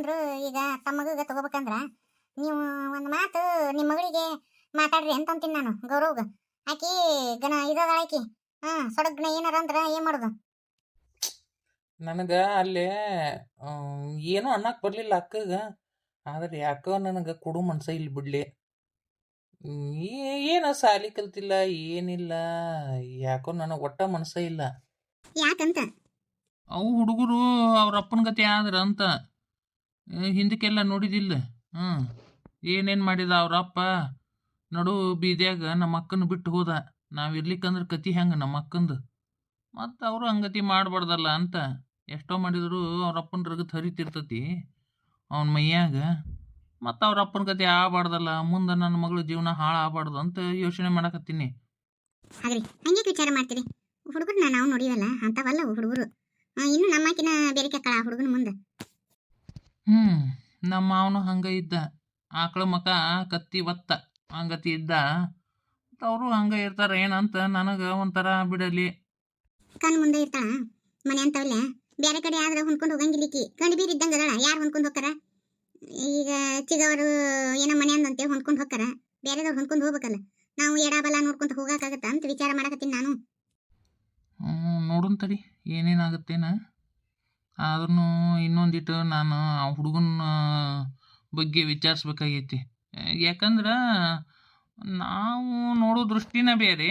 ಏನಂದ್ರು ಈಗ ತಮ್ಮ ಮಗಗ ತಗೋಬೇಕಂದ್ರ ನೀವು ಒಂದು ಮಾತು ನಿಮ್ಮ ಮಗಳಿಗೆ ಮಾತಾಡ್ರಿ ಅಂತ ಅಂತೀನಿ ನಾನು ಗೌರವ್ಗ. ಆಕಿ ಗಣ ಇದಾದ ಆಕಿ. ಹಾ ಸೊಡಗ್ನ ಏನಾರ ಅಂದ್ರ ಏನ್ ಮಾಡುದು? ನನಗೆ ಅಲ್ಲಿ ಏನೋ ಅನ್ನಕ್ಕೆ ಬರಲಿಲ್ಲ ಅಕ್ಕಗ. ಆದ್ರೆ ಯಾಕೋ ನನಗೆ ಕೊಡು ಮನ್ಸ ಇಲ್ಲಿ ಬಿಡ್ಲಿ. ಏನು ಸಾಲಿ ಕಲ್ತಿಲ್ಲ ಏನಿಲ್ಲ ಯಾಕೋ ನನಗೆ ಒಟ್ಟ ಮನ್ಸ ಇಲ್ಲ. ಯಾಕಂತ? ಅವು ಹುಡುಗರು ಅವ್ರ ಅಪ್ಪನ ಗತಿ ಆದ್ರ ಅಂತ. ಹಿಂದಕ್ಕೆಲ್ಲ ನೋಡಿದಿಲ್ಲ. ಹ್ಞೂ. ಏನೇನು ಮಾಡಿದ ಅವರಪ್ಪ? ನಡು ಬೀದಿಯಾಗ ನಮ್ಮ ಅಕ್ಕನ ಬಿಟ್ಟು ಹೋದ. ನಾವು ಇರ್ಲಿಕ್ಕಂದ್ರೆ ಕತಿ ಹೆಂಗೆ ನಮ್ಮ ಅಕ್ಕಂದು? ಮತ್ತು ಅವರು ಹಂಗತಿ ಮಾಡಬಾರ್ದಲ್ಲ ಅಂತ ಎಷ್ಟೋ ಮಾಡಿದ್ರು ಅವ್ರಪ್ಪನ ರಗತ್ ಹರಿತಿರ್ತತಿ ಅವನ ಮೈಯಾಗ. ಮತ್ತು ಅವ್ರ ಅಪ್ಪನ ಕತೆ ಆಗಬಾರ್ದಲ್ಲ. ಮುಂದೆ ನನ್ನ ಮಗಳ ಜೀವನ ಹಾಳಾಗಬಾರ್ದು ಅಂತ ಯೋಚನೆ ಮಾಡಕತ್ತೀನಿ. ವಿಚಾರ ಮಾಡ್ತೀರಿ? ಹುಡುಗರು ನಾವು ನೋಡಿವಲ್ಲ ಅಂತವಲ್ಲ ಹುಡುಗರು. ಇನ್ನು ನಮ್ಮಕಿನ ಬೇರೆ ಕೆಕ್ಕಳ ಹುಡುಗನ ಮುಂದೆ. ಹ್ಞೂ ನಮ್ಮ ಮಾವನು ಹಂಗೆ ಇದ್ದ. ಆಕಳ ಮಕ ಕತ್ತಿ ಒತ್ತ ಹಂಗತಿ ಇದ್ದ. ಅವರು ಹಂಗೆ ಇರ್ತಾರೆ ಏನಂತ ನನಗೆ ಒಂಥರ ಬಿಡಲಿ. ಕಣ್ ಮುಂದೆ ಇರ್ತಾಳ ಮನೆ ಅಂತವಲ್ಲ ಬೇರೆ ಕಡೆ ಆದ್ರೆ ಹೊಂದ್ಕೊಂಡು ಹೋಗಂಗಿಲ್ಲಿಕ್ಕಿ ಕಣ್ ಬೀರ್ ಇದ್ದಂಗ ಅದಳ ಯಾರು ಹೊಂದ್ಕೊಂಡು ಹೋಗ್ತಾರ? ಈಗ ಚಿಗವರು ಏನೋ ಮನೆ ಅಂದಂತೆ ಹೊಂದ್ಕೊಂಡು ಹೋಗ್ತಾರ. ಬೇರೆದವ್ರು ಹೊಂದ್ಕೊಂಡು ಹೋಗ್ಬೇಕಲ್ಲ. ನಾವು ಎಡಬಲ ನೋಡ್ಕೊಂತ ಹೋಗಕ್ಕಾಗತ್ತ ಅಂತ ವಿಚಾರ ಮಾಡಕತ್ತೀನಿ ನಾನು. ಹ್ಞೂ ನೋಡೋಣ ತಡಿ ಏನೇನಾಗುತ್ತೇನ? ಆದ್ರೂ ಇನ್ನೊಂದಿಟ್ಟು ನಾನು ಆ ಹುಡುಗನ ಬಗ್ಗೆ ವಿಚಾರಿಸ್ಬೇಕಾಗೈತಿ. ಯಾಕಂದ್ರೆ ನಾವು ನೋಡೋ ದೃಷ್ಟಿನೇ ಬೇರೆ,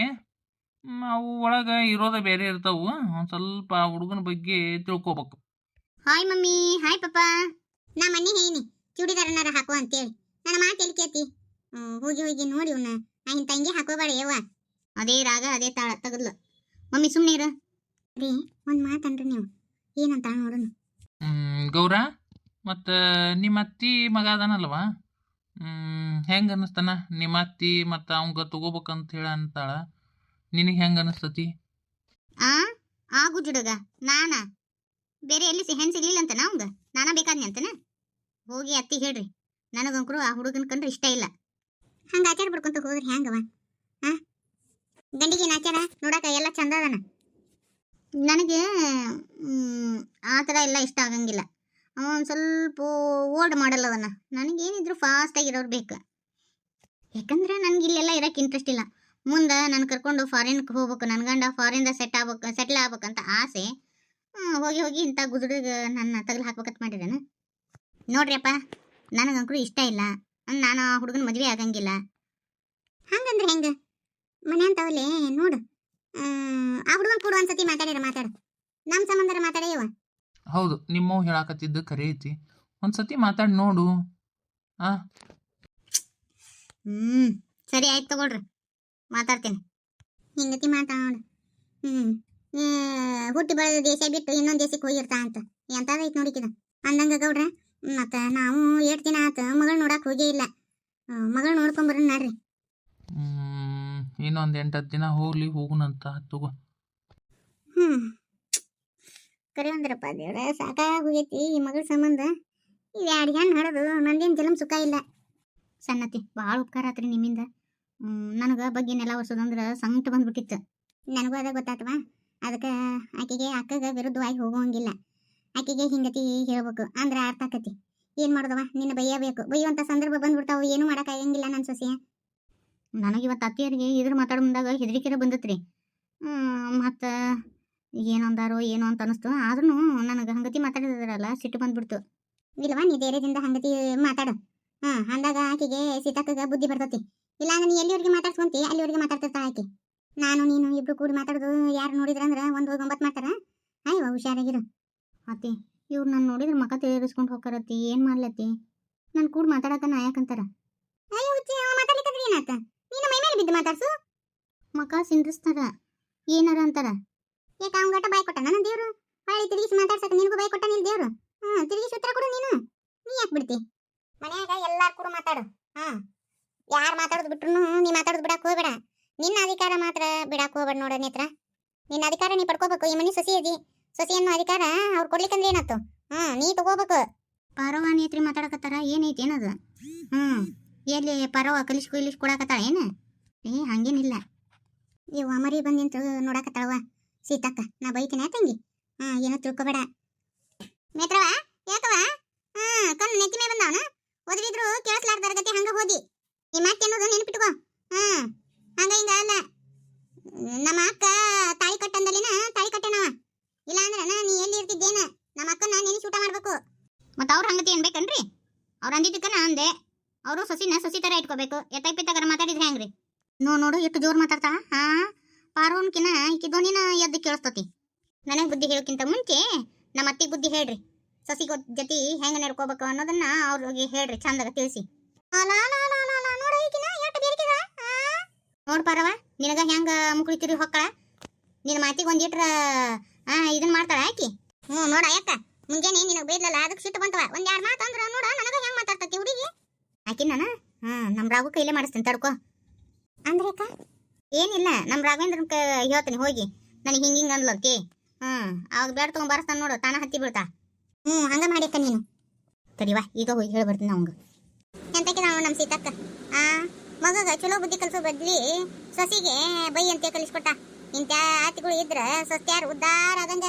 ನಾವು ಒಳಗೆ ಇರೋದೇ ಬೇರೆ ಇರ್ತಾವು. ಒಂದು ಸ್ವಲ್ಪ ಆ ಹುಡುಗನ ಬಗ್ಗೆ ತಿಳ್ಕೊಬೇಕು. Hi mummy, hi papa. ನಾ ಮನೆ ಹೇಳಿ ಚೂಡಿದಾರನಾರ ಹಾಕೋ ಅಂತೇಳಿ. ನನ್ನ ಮಾತು ಎಲ್ಲಿ ಕೇತಿ ಹೋಗಿ ಹೋಗಿ ನೋಡಿ ಇವನ್ನ ನಾ ತಂಗಿ ಹಾಕೋಬೇಡ ಯವ್ವ. ಅದೇ ರಾಗ, ಅದೇ ತಾಳ, ತಗದ್ಲು. ಮಮ್ಮಿ ಸುಮ್ಮನೆ ಇರ. ರೀ, ಒಂದು ಮಾತನ್ರಿ ನೀವು. ಏನಂತ ನೋಡೋಣ. ಗೌರ ಮತ್ತ ನಿಮ್ಮ ಅತ್ತಿ ಮಗ ಅದಾನಲ್ವ? ಹೆಂಗೆ ಅನ್ನಿಸ್ತಾನ? ನಿಮ್ಮ ಅತ್ತಿ ಮತ್ತು ಅವಂಗ ತಗೋಬೇಕಂತ ಹೇಳ ಅಂತಾಳ. ನಿನಗೆ ಹೆಂಗೆ ಅನ್ನಿಸ್ತತಿ? ಆ ಆಗು ಜುಡುಗ ನಾನ? ಬೇರೆ ಎಲ್ಲಿ ಸಿ ಹೆಣ್ ಸಿಗ್ಲಿಲ್ಲ ಅಂತ ಅವಂಗ? ನಾನ ಬೇಕಾದ್ನಿ ಅಂತನ? ಹೋಗಿ ಅತ್ತಿ ಹೇಳ್ರಿ. ನನಗಂಕರು ಆ ಹುಡುಗನ ಕಂಡ್ರೆ ಇಷ್ಟ ಇಲ್ಲ. ಹಂಗ ಆಚಾರ ಬಿಡ್ಕೊಂತ ಹೋದ್ರಿ ಹೆಂಗವ ಆ? ಗಂಡಿಗೆ ಆಚಾರ? ನೋಡಕ ಎಲ್ಲ ಚಂದ ಅದನ. ನನಗೆ ಆ ಥರ ಎಲ್ಲ ಇಷ್ಟ ಆಗಂಗಿಲ್ಲ. ಅವ ಒಂದು ಸ್ವಲ್ಪ ಓಲ್ಡ್ ಮಾಡಲ್ಲ ಅದನ್ನು ನನಗೇನಿದ್ರು ಫಾಸ್ಟಾಗಿರೋರು ಬೇಕು. ಯಾಕಂದ್ರೆ ನನಗೆ ಇಲ್ಲೆಲ್ಲ ಇರಕ್ಕೆ ಇಂಟ್ರೆಸ್ಟ್ ಇಲ್ಲ. ಮುಂದೆ ನಾನು ಕರ್ಕೊಂಡು ಫಾರಿನ್ಗೆ ಹೋಗ್ಬೇಕು. ನನ್ನ ಗಂಡ ಫಾರಿನ್ದ ಸೆಟ್ ಆಗ್ಬೇಕು ಸೆಟ್ಲ್ ಆಗ್ಬೇಕಂತ ಆಸೆ. ಹೋಗಿ ಹೋಗಿ ಇಂಥ ಗುದುಡಿಗೆ ನನ್ನ ತಗಲು ಹಾಕ್ಬೇಕಂತ ಮಾಡಿದ್ದೇನೆ ನೋಡ್ರಿಯಪ್ಪ ನನಗಂಕರು ಇಷ್ಟ ಇಲ್ಲ. ನಾನು ಆ ಹುಡುಗನ ಮದುವೆ ಆಗಂಗಿಲ್ಲ. ಹಂಗಂದ್ರೆ ಹೆಂಗೆ? ಮನೆ ಅಂತವಲ್ಲೇ, ನೋಡು. ಆ ಹುಡುಗನ್ ಕೂಡ ಒಂದ್ಸತಿ ಮಾತಾಡಿರ ಮಾತಾಡು. ನಮ್ಮ ಸಂಬಂಧರ ಮಾತಾಡ್ಯವ ಹೌದು ನಿಮ್ಮವ್ ಹೇಳಾಕತ್ತಿದ್ದ ಕರೆ ಐತಿ. ಒಂದ್ಸತಿ ಮಾತಾಡಿ ನೋಡು. ಆ? ಹ್ಞೂ ಸರಿ ಆಯ್ತು ತಗೊಳ್ರಿ. ಮಾತಾಡ್ತೀನಿ. ಹಿಂಗತಿ ಮಾತಾಡ. ಹ್ಮ್ ಹುಟ್ಟಿ ಬೆಳೆದ ದೇಶ ಬಿಟ್ಟು ಇನ್ನೊಂದು ದೇಶಕ್ಕೆ ಹೋಗಿರ್ತಾ ಅಂತ. ಎಂಥದೈತೆ ನೋಡಿಕಿದ. ಅಂದಂಗ ಗೌಡ್ರ ಮತ್ತ ನಾವು ಏಟ್ ದಿನ ಆತ ಮಗಳು ನೋಡಕ್ಕೆ ಹೋಗೇ ಇಲ್ಲ. ಮಗಳು ನೋಡ್ಕೊಂಬರೋಣ ನಡ್ರಿ. ಹ್ಮ್, ಇನ್ನೊಂದ್ ಹತ್ತು ದಿನ ಹೋಗ್ಲಿ, ಹೋಗುನಂತ ಅಂತ ಹ್ಞೂ ಕರೆ ಅಂದ್ರಪ್ಪ ದೇವ್ರ ಸಾಕಾಗ ಹೋಗೈತಿ ಈ ಮಗಳ ಸಂಬಂಧ. ಇದು ಎರಡು ಹೆಣ್ಣು ಹಡದು ನಂದೇನು ಜಲಂ ಸುಖ ಇಲ್ಲ. ಸಣ್ಣತಿ, ಭಾಳ ಉಪಕಾರ ಆತ್ರಿ ನಿಮ್ಮಿಂದ. ನನಗೆ ಬಗ್ಗೆ ನೆಲ ಒರ್ಸೋದಂದ್ರೆ ಸಂಕಟ ಬಂದ್ಬಿಟ್ಟಿತ್ತು. ನನಗೂ ಅದ ಗೊತ್ತಾತವಾ? ಅದಕ್ಕೆ ಆಕೆಗೆ ಅಕ್ಕಗೆ ವಿರುದ್ಧವಾಗಿ ಹೋಗೋಂಗಿಲ್ಲ ಆಕೆಗೆ ಹಿಂಗತಿ ಹೇಳ್ಬೇಕು, ಅಂದ್ರೆ ಅರ್ಥ ಆಕತಿ. ಏನು ಮಾಡೋದವ? ನಿನ್ನ ಬೈಯಬೇಕು. ಬೈಯುವಂಥ ಸಂದರ್ಭ ಬಂದ್ಬಿಡ್ತಾವೆ, ಏನು ಮಾಡೋಕ್ಕಾಗಂಗಿಲ್ಲ ನನ್ನ ಸೊಸೆಯ. ನನಗೆ ಇವತ್ತು ಅತ್ತಿಯರಿಗೆ ಇದ್ರ ಮಾತಾಡೋ ಮುಂದಾಗ ಹೆದರಿಕೆರೆ ಬಂದತ್ರಿ. ಮತ್ತು ಏನೊಂದಾರೋ ಏನೋ ಅಂತ ಅನಿಸ್ತು. ಆದ್ರೂ ನನಗೆ ಹಂಗತಿ ಮಾತಾಡಿದ್ರಲ್ಲ ಸಿಟ್ಟು ಬಂದ್ಬಿಡ್ತು. ಇಲ್ವಾ, ನೀ ಧೈರ್ಯದಿಂದ ಹಂಗತಿ ಮಾತಾಡು. ಹಾ, ಅಂದಾಗ ಆಕೆಗೆ ಸೀತಾಕಗ ಬುದ್ಧಿ ಬರ್ತತಿ. ಇಲ್ಲ ನೀ ಎಲ್ಲಿವರೆಗೆ ಮಾತಾಡ್ಸ್ಕೊಂತಿ? ಅಲ್ಲಿವರೆಗೆ ಮಾತಾಡ್ತಿರ್ತಾ ಆಕೆ. ನಾನು, ನೀನು ಇಬ್ರು ಕೂಡಿ ಮಾತಾಡೋದು ಯಾರು ನೋಡಿದ್ರಂದ್ರೆ ಒಂದು ಹೋಗಿ ಒಂಬತ್ತು ಮಾಡ್ತಾರ? ಅಯ್ಯವ ಹುಷಾರಾಗಿರು. ಅತ್ತಿ, ಇವ್ರು ನಾನು ನೋಡಿದ್ರೆ ಮಕ ತೇರಿಸ್ಕೊಂಡು ಹೋಗ್ತಾರತ್ತಿ, ಏನು ಮಾಡ್ಲತ್ತಿ? ನಾನು ಕೂಡ ಮಾತಾಡಕ ನಾಯಕಂತಾರ ಅಯ್ಯೋ, ಹುಚ್ಚಿ ಮಾತಾಡ್ಲಿಕ್ಕಂದ್ರೆ ಏನಾತ? ಮೇಲೆ ಬಿದ್ದು ಮಾತಾಡ್ಸು? ಮಕ ಸಿಂಡ್ರಿಸ್ತಾರ ಏನಾರ ಅಂತಾರ? ಯಾಕ ಅವ್ನ ಗಟ್ಟ ಬಾಯ್ ಕೊಟ್ಟ ನನ್ನ ದೇವ್ರು? ಹೊಳ್ಳಿ ತಿರುಗಿಸಿ ಮಾತಾಡ್ಸಕ್ಕೆ ನಿನಗೂ ಬಾಯ್ ಕೊಟ್ಟ ನಿಲ್ ದೇವ್ರು? ಹ್ಞೂ ತಿರುಗಿಸಿ ಉತ್ತರ ಕೊಡು ನೀನು. ನೀ ಯಾಕೆ ಬಿಡ್ತಿ? ಮನ್ಯಾಗ ಎಲ್ಲಾರು ಕೂಡ ಮಾತಾಡು. ಹಾ. ಯಾರು ಮಾತಾಡೋದು ಬಿಟ್ರು ನೀ ಮಾತಾಡೋದು ಬಿಡಕ್ಕೆ ಹೋಗ್ಬೇಡ. ನಿನ್ನ ಅಧಿಕಾರ ಮಾತ್ರ ಬಿಡಕ್ಕೆ ಹೋಗ್ಬೇಡ ನೋಡ ನೇತ್ರ ನಿನ್ನ ಅಧಿಕಾರ ನೀ ಪಡ್ಕೋಬೇಕು. ಈ ಮನಿ ಸೊಸಿ ಅದಿ. ಸೊಸಿ ಅನ್ನೋ ಅಧಿಕಾರ ಅವ್ರು ಕೊಡ್ಲಿಕ್ಕಂದ್ರೆ ಏನಾಯ್ತು? ಹ್ಞೂ ನೀ ತಗೋಬೇಕು. ಪರವ ನೇತ್ರಿ ಮಾತಾಡಕತ್ತಾರ? ಏನೈತಿ ಏನದು? ಹ್ಞೂ ಎಲ್ಲಿ ಪರವ ಕಲಿಸ್ ಕಲಿಸ್ ಕೊಡಕತ್ತಾಳ ಏನು? ಏ ಹಂಗೇನಿಲ್ಲ ಈ ಅಮರಿ ಬಂದ್ ನಿಂತು ನೋಡಕತ್ತಾಳವ ಸೀತಕ್ಕ, ನಾ ಬೈತೀನಿ ತಂಗಿ? ಹಾ, ಏನೋ ತಿಳ್ಕೊಬೇಡ. ಮೇತ್ರವಾ ಯಾಕವ ಹಾ, ಕಣ್ಣು ನೆತ್ತಿ ಮೇಲೆ ಬಂದವನ? ಓದಿದ್ರು ಕೇಳಿಸ್ಲಾರ್ದಾರ ಗತಿ ಹಂಗ ಹೋದಿ. ಈ ಮಾತಿ ಅನ್ನೋದು ನೆನ್ಪಿಟ್ಕೋ. ಹಾ, ಹಂಗ ಹಿಂಗ ಅಲ್ಲ. ನಮ್ಮ ಅಕ್ಕ ತಾಯಿ ಕಟ್ಟಂದಲ್ಲಿನ ತಾಯಿ ಕಟ್ಟನವ. ಇಲ್ಲ ಅಂದ್ರ ನೀ ಎಲ್ಲಿ ಇರ್ತಿದ್ದೇನ? ನಮ್ಮ ಅಕ್ಕನ ನೆನೆಸಿ ಊಟ ಮಾಡ್ಬೇಕು. ಮತ್ತ ಅವ್ರ ಹಂಗತಿ ಅನ್ಬೇಕನ್ರಿ ಅವ್ರ ಅಂದಿದ್ದಕ್ಕ ನಾ ಅಂದೆ. ಅವರು ಸೊಸಿನ ಸಸಿ ತರ ಇಟ್ಕೋಬೇಕು. ಹೆಂಗ್ರಿ ನೋ ನೋಡು ಎಷ್ಟು ಜೋರು ಮಾತಾಡ್ತಾ. ಹಾ ಪಾರೋನ್ಕಿನ ಈಕಿ ಧ್ವನಿನ ಎದ್ದು ಕೇಳಿಸ್ತತಿ. ನನಗೆ ಬುದ್ಧಿ ಹೇಳೋಕ್ಕಿಂತ ಮುಂಚೆ ನಮ್ಮ ಅತ್ತಿಗೆ ಬುದ್ಧಿ ಹೇಳ್ರಿ. ಸಸಿ ಜೊತೆ ಹೆಂಗ ನಡ್ಕೋಬೇಕು ಅನ್ನೋದನ್ನ ಅವ್ರಿಗೆ ಹೇಳ್ರಿ, ಚಂದಾಗ ತಿಳಿಸಿ. ನೋಡ್ ಪಾರವ, ನಿನಗ ಹೆಂಗ ಮುಕ್ಳಿತಿರಿ ಹೊಕ್ಕಳ? ನಿನ್ನ ಮಾತಿಗೆ ಒಂದಿಟ್ರ ಇಟ್ರ ಆ, ಇದನ್ ಮಾಡ್ತಾಳ ಆಕಿ? ಹ್ಞೂ ನೋಡ ಯಾಕ ಮುಂಜಾನೆ ನಿನಗೆ ಬೈದ್ಲಲ್ಲ ಅದಕ್ಕೆ ಸಿಟ್ಟು ಬಂತವ. ಒಂದ್ ಎರಡು ಮಾತು ಅಂದ್ರೆ ನೋಡ, ನನಗೆ ಹೆಂಗೆ ಮಾತಾಡ್ತತಿ ಹುಡುಗಿ? ಆಕಿ ನಾನು ಹಾ ನಮ್ ರಾಗು ಕೈಲೇ ಮಾಡಿಸ್ತೀನಿ, ತಡ್ಕೋ. ಅಂದ್ರೆ ಏನಿಲ್ಲ ನಮ್ಮ ರಾಘವೇಂದ್ರನ ಕ ಹೇಳ್ತೀನಿ, ಹೋಗಿ. ನನಗೆ ಹಿಂಗೆ ಹಿಂಗ ಅಂದ್ಲಂತಿ ಹ್ಮ್, ಅವಾಗ ಬೇಡ ತೊಗೊಂಡು ಬರ್ಸ್ತಾನ ನೋಡು, ತಾನ ಹತ್ತಿ ಬೀಳ್ತಾ. ಹ್ಞೂ ಹಂಗ ಮಾಡಿಯಕ್ಕ ನೀನು. ತಡಿವಾ ಈಗ ಹೋಗಿ ಹೇಳಿ ಬರ್ತೀನಿ ಅವಂಗ ಎಂತಕ್ಕೆ ನಾವು ನಮ್ಮ ಸೀತಕ್ಕ? ಆ, ಮಗಗ ಚಲೋ ಬುದ್ಧಿ ಕಲ್ಸೋ ಬದ್ಲಿ ಸೊಸಿಗೆ ಬೈ ಅಂತ ಕಲಿಸ್ಕೊಟ್ಟ. ಇಂಥ ಆತಿಗಳು ಇದ್ರ ಸೊಸ್ತ್ಯಾರು ಉದ್ದಾರ ಆದಂಗ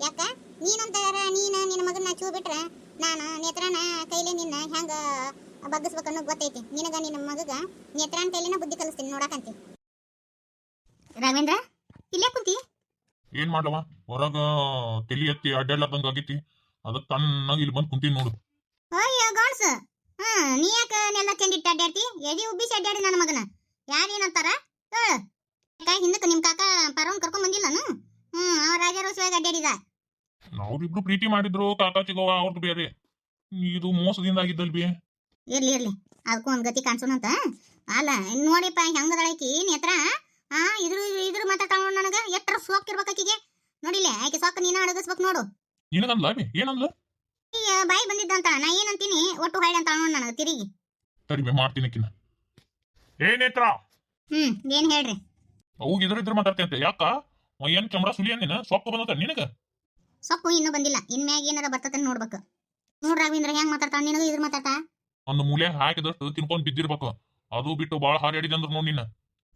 ಯಾಕ? ನೀನಂತಾರ ನೀನ ನಿನ್ನ ಮಗನ ಚೂ ಬಿಟ್ರೆ ನಾನು ನೇತ್ರನ ಕೈಲೇ ನಿನ್ನ ಹೆಂಗ ಬಗ್ಗಿಸ್ಬೇಕು ಅನ್ನೋ ಗೊತ್ತೈತಿ. ನಿನಗ ನಿನ್ನ ಮಗಗ ನೇತ್ರನ ಕೈಲಿನ ಬುದ್ಧಿ ಕಲಿಸ್ತೀನಿ ನೋಡಕಂತಿ. ರಾಘವೇಂದ್ರ ಇಲ್ಲೇ ಕುಂತಿ? ಏನ್ ಮಾಡ್ಲವ? ಹೊರಗ ತಲಿ ಎತ್ತಿ ಅಡ್ಡಾಡ್ಲಾರ್ದಂಗ ಆಗೈತಿ. ಅದಕ್ಕೆ ತಣ್ಣಾಗಿ ಇಲ್ಲಿ ಬಂದು ಕುಂತೀನಿ ನೋಡು. ಅಯ್ಯೋ ಗಾಡ್ಸ್. ಹಾ ನೀ ಯಾಕ ನೆಲ ಚೆಂಡಿಟ್ಟು ಅಡ್ಡಾಡ್ತಿ? ಎದಿ ಉಬ್ಬಿಸಿ ಅಡ್ಡಾಡಿ ನನ್ನ ಮಗನ. ಯಾರೇನಂತಾರ? ಹೇಳು ಕೈ ಹಿಂದಕ್ಕೆ ನಿಮ್ಮ ಕಾಕ ಪರವನ್ ಕರ್ಕೊಂಡ್ ಬಂದಿಲ್ಲನು? ಹ್ಮ್ ಅವ ರಾಜಾರೋಸವಾಗಿ ಅಡ್ಡಾಡಿದ. ನಾವ್ರಿಬ್ರು ಪ್ರೀತಿ ಮಾಡಿದ್ರು ಕಾಕಾ ಚಿಗವ ಅವ್ರದ್ದು ಬೇರೆ. ಇದು ಮೋಸದಿಂದ ಆಗಿದ್ದಲ್ ಬಿ ಇರ್ಲಿ ಇರ್ಲಿ. ಅದಕ್ಕೂ ಒಂದ್ ಗತಿ ಕಾಣಿಸೋಣಂತ ಅಲ್ಲ ನೋಡಿಪ್ಪ ಹೆಂಗದಳಕಿ ನೇತ್ರ ಆ ಇದ್ರ ಇದ್ರ ಮಾತಾಡ್ತಾಳ ನನಗ? ಎಟ್ರ ಸೋಕ್ ಇರ್ಬೇಕು ಆಕಿಗೆ. ನೋಡಿಲ್ಲ ಆಕೆ ಸೋಕ್ ನೀನ ಅಡಗಿಸ್ಬೇಕು ನೋಡು. ಏನಂದ್ಲ ಏನಂದ್ಲ? ಈ ಬಾಯಿ ಬಂದಿದ್ದಂತ. ನಾ ಏನಂತೀನಿ ಒಟ್ಟು ಹೊಳ್ಳಿ ಅಂತ ನೋಡ್ ನನಗೆ ತಿರುಗಿ. ಸರಿ ಮಾಡ್ತೀನಿ ಅಕ್ಕಿನ ಏ ನೇತ್ರ! ಹ್ಮ್ ಏನ್ ಹೇಳ್ರಿ? ಅವು ಇದ್ರ ಇದ್ರ ಮಾತಾಡ್ತಂತೆ ಯಾಕ? ಏನ್ ಚಮಡ ಸುಲಿ ನೀನ ಸೊಪ್ಪು ಬಂದತ ನಿನಗ? ಸೊಪ್ಪು ಇನ್ನೂ ಬಂದಿಲ್ಲ. ಇನ್ಮ್ಯಾಗ ಏನಾರ ಬರ್ತದ ನೋಡ್ಬೇಕು. ನೋಡ್ ರವೀಂದ್ರ ಹೆಂಗ್ ಮಾತಾಡ್ತಾಳ? ನಿನಗ ಇದ್ರ ಮಾತಾಡ್ತಾ ಒಂದು ಮೂಲೆ ಹಾಕಿದಷ್ಟು ತಿನ್ಕೊಂಡ್ ಬಿದ್ದಿರ್ಬೇಕು. ಅದು ಬಿಟ್ಟು ಬಾಳ ಹಾರಾಡಿದೆ ಅಂದ್ರ ನೋಡ್ ನಿನ್ನ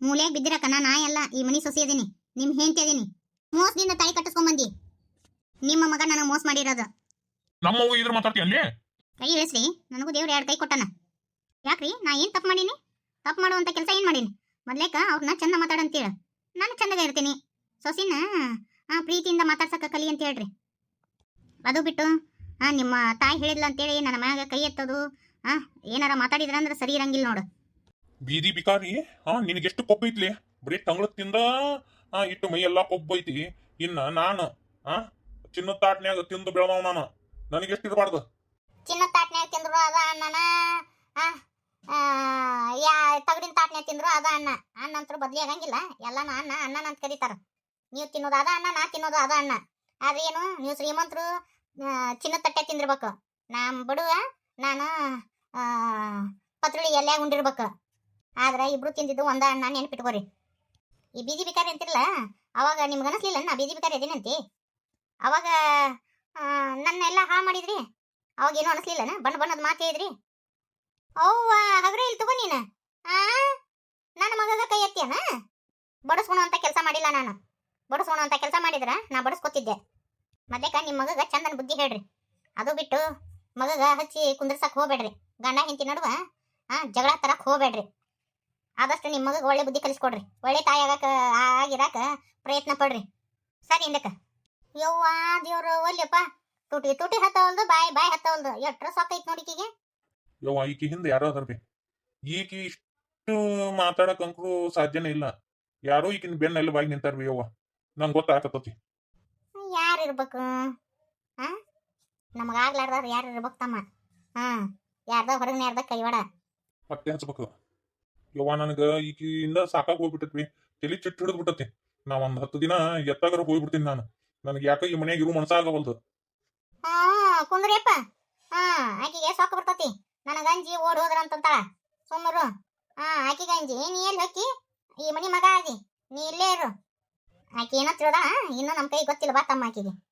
ಮೂಲ್ಯಾಗ ಬಿದ್ದಿರಕ ನಾ ಅಲ್ಲ ಈ ಮನಿ ಸೊಸಿ ಅದೀನಿ. ನಿಮ್ ಹೆಂಡತಿ ಅದೀನಿ. ಮೋಸದಿಂದ ತಾಯಿ ಕಟ್ಟಿಸ್ಕೊಂಡ್ ಬಂದಿ ನಿಮ್ಮ ಮಗ ನನಗೆ ಮೋಸ ಮಾಡಿರೋದು. ನಮ್ಮವ್ವ ಇದ್ರ ಮಾತಾಡ್ತಿ ಅಲ್ಲಿ? ಕೈ ಇಳಿಸ್ರಿ ನನಗೂ ದೇವ್ರ ಎರಡು ಕೈ ಕೊಟ್ಟನ. ಯಾಕ್ರಿ ನಾ ಏನ್ ತಪ್ಪು ಮಾಡೀನಿ? ತಪ್ಪು ಮಾಡುವಂತ ಕೆಲಸ ಏನ್ ಮಾಡೀನಿ? ಮೊದ್ಲೇಕ ಅವ್ರನ್ನ ಚಂದ ಮಾತಾಡಂತೇಳ. ನಾನು ಚಂದಾಗ ಇರ್ತೀನಿ. ಸೊಸಿನ ಆ ಪ್ರೀತಿಯಿಂದ ಮಾತಾಡ್ಸಕ ಕಲಿ ಅಂತ ಹೇಳ್ರಿ. ಅದು ಬಿಟ್ಟು ಆ ನಿಮ್ಮ ತಾಯಿ ಹೇಳಿದ್ಲ ಅಂತೇಳಿ ನನ್ನ ಮ್ಯಾಗ ಕೈ ಎತ್ತೋದು ಆ ಏನಾರ ಮಾತಾಡಿದ್ರ ಅಂದ್ರೆ ಸರಿ ಇರಂಗಿಲ್ಲ ನೋಡು. ಬೀದಿ ಬಿಕಾರಿ? ಹಾ ನಿನಗೆಷ್ಟು ಕೊಬ್ಬ ಇತ್ಲಿ ಬರೀ ತಂಗಳ ತಿಂದ ಹಾ ಇಟ್ಟು ಮೈ ಎಲ್ಲಾ ಕೊಬ್ಬೈತಿ ಇನ್ನ ನಾನು ಹಾ ಚಿನ್ನದ ತಾಟ್ನ್ಯಾಗ ತಿಂದು ಬೆಳೆದವ ನಾನು. ನನಗೆಷ್ಟು ಇರಬಾರ್ದು? ಚಿನ್ನ ತಾಟ್ನ್ಯಾಗ ತಿಂದ್ರು ಅದ ಅಣ್ಣನ ಯಾ ತಗಡಿನ ತಾಟ್ನ್ಯಾಗ ತಿಂದ್ರು ಅದ ಅಣ್ಣ ಅಣ್ಣ ಅಂತೂ ಬದ್ಲಿ ಆಗಂಗಿಲ್ಲ. ಎಲ್ಲಾನು ಅಣ್ಣ ಅಣ್ಣನ ಅಂತ ಕರೀತಾರ. ನೀವು ತಿನ್ನೋದು ಅದ ಅಣ್ಣ ನಾ ತಿನ್ನೋದು ಅದ ಅಣ್ಣ ಅದೇನು ನೀವು ಶ್ರೀಮಂತರು ಚಿನ್ನದ ತಟ್ಟೆ ತಿಂದಿರ್ಬೇಕು. ನಮ್ಮ ಬಡುವ ನಾನು ಪತ್ರುಳಿ ಎಲ್ಯಾಗ ಉಂಡಿರ್ಬೇಕು. ಆದ್ರೆ ಇಬ್ರು ತಿಂದಿದ್ದು ಒಂದ ಅಣ್ಣ ನೆನ್ಪಿಟ್ಕೋರಿ. ಈ ಬೀದಿ ಬಿಕಾರಿ ಅಂತಿರಲ್ಲ, ಅವಾಗ ನಿಮ್ಗೆ ಅನಿಸ್ಲಿಲ್ಲ ನಾ ಬೀದಿ ಬಿಕಾರಿ ಅದೇನಂತಿ? ಅವಾಗ ನನ್ನೆಲ್ಲ ಹಾ ಮಾಡಿದ್ರಿ? ಅವಾಗ ಏನು ಅನಿಸ್ಲಿಲ್ಲನ? ಬಣ್ಣ ಬಣ್ಣದ ಮಾತು ಹೇಳಿದ್ರಿ? ಅವ್ವ, ಹಗ್ರ ಇಲ್ಲಿ ತಗೋ ನೀನು? ಆ, ನನ್ನ ಮಗಗ ಕೈ ಎತ್ತಿಯನ? ಬಡಿಸ್ಕೊಳೋ ಅಂತ ಕೆಲಸ ಮಾಡಿಲ್ಲ ನಾನು. ಬಡಿಸ್ಕೊಳೋ ಅಂತ ಕೆಲಸ ಮಾಡಿದ್ರ ನಾ ಬಡಿಸ್ಕೊತಿದ್ದೆ. ಮದ್ಲೇಕ ನಿಮ್ಮ ಮಗಗ ಚಂದನ ಬುದ್ಧಿ ಹೇಳ್ರಿ. ಅದು ಬಿಟ್ಟು ಮಗಗ ಹಚ್ಚಿ ಕುಂದ್ರಸಕ್ಕೆ ಹೋಗ್ಬೇಡ್ರಿ. ಗಂಡ ಹೆಂಡತಿ ನಡುವ ಆ ಜಗಳ ತರಕ್ ಹೋಗ್ಬೇಡ್ರಿ. ಆದಷ್ಟು ನಿಮ್ಮ ಮಗಗೆ ಒಳ್ಳೆ ಬುದ್ಧಿ ಕಲಿಸ್ಕೊಡ್ರಿ. ಒಳ್ಳೆ ತಾಯಿ ಆಗಕ ಆಗಿರಾಕ ಪ್ರಯತ್ನ ಪಡ್ರಿ. ಸರಿ ಹಿಂದಕ್ಕೆ. ಯವ್ವ ದೇವ್ರ ಒಲ್ಯಪ್ಪ ತುಟಿ ತುಟಿ ಹತ್ತವಲ್ದು ಬಾಯಿ ಬಾಯಿ ಹತ್ತವಲ್ದು. ಎಟ್ರ ನೋಡಿ ನೋಡಿಕಿಗೆ ಯವ್ವ ಈಕಿ ಹಿಂದೆ ಯಾರೋ ಅದರ್ಬಿ. ಬಿ ಈಕಿ ಇಷ್ಟು ಮಾತಾಡಕ್ ಅಂಕ್ರು ಸಾಧ್ಯನೇ ಇಲ್ಲ. ಯಾರೋ ಈಕಿನ ಬೆನ್ನ ಎಲ್ಲ ಬಾಗಿ ನಿಂತಾರ ಬಿ ಯವ್ವ. ನಂಗೆ ಗೊತ್ತಾಗತ್ತತಿ ಯಾರು ಇರ್ಬೇಕು ಹಾ ನಮಗಾಗ್ಲಾರ್ದಾರ ಯಾರು ಇರ್ಬೇಕು ತಮ್ಮ. ಹಾ. ಯಾರ್ದ ಹೊರಗಿನ ಯಾರ್ದ ಕೈವಾಡ. ಮತ್ತೆ ಹಚ್ಬೇಕು ಯವ್ವ ನನಗ ಈಕಿಯಿಂದ ಸಾಕಾಗಿ ಹೋಗ್ಬಿಟ್ಟತ್ವಿ. ತಲೆ ಚಿಟ್ಟು ಹಿಡಿದು ಬಿಟ್ಟತಿ. ನಾ ಒಂದ್ ಹತ್ತು ದಿನ ಎತ್ತಾಗರ ಹೋಗ್ಬಿಡ್ತೀನಿ ನಾನು. ನನಗೆ ಯಾಕ ಈ ಮನೆಯಾಗ ಇರು ಮನಸ್ಸಾಗವಲ್ದು. ಹಾ ಕುಂದ್ರಿಯಪ್ಪ. ಹಾ ಆಕಿಗೆ ಸಾಕು ಬರ್ತತಿ. ನನಗೆ ಅಂಜಿ ಓಡ್ ಹೋದ್ರ ಅಂತಂತಾಳ. ಸುಮ್ಮರು ಹಾ ಆಕಿಗೆ ಅಂಜಿ ನೀ ಎಲ್ಲಿ ಹೊಕ್ಕಿ? ಈ ಮನಿ ಮಗ ಆಗಿ. ನೀ ಇಲ್ಲೇ ಇರು. ಆಕಿ ಏನೋ ತಿಳ್ದ ಇನ್ನು ನಮ್ಮ ಕೈ ಗೊತ್ತಿಲ್ಲ ಬಾ ತಮ್ಮ ಆಕಿಗೆ.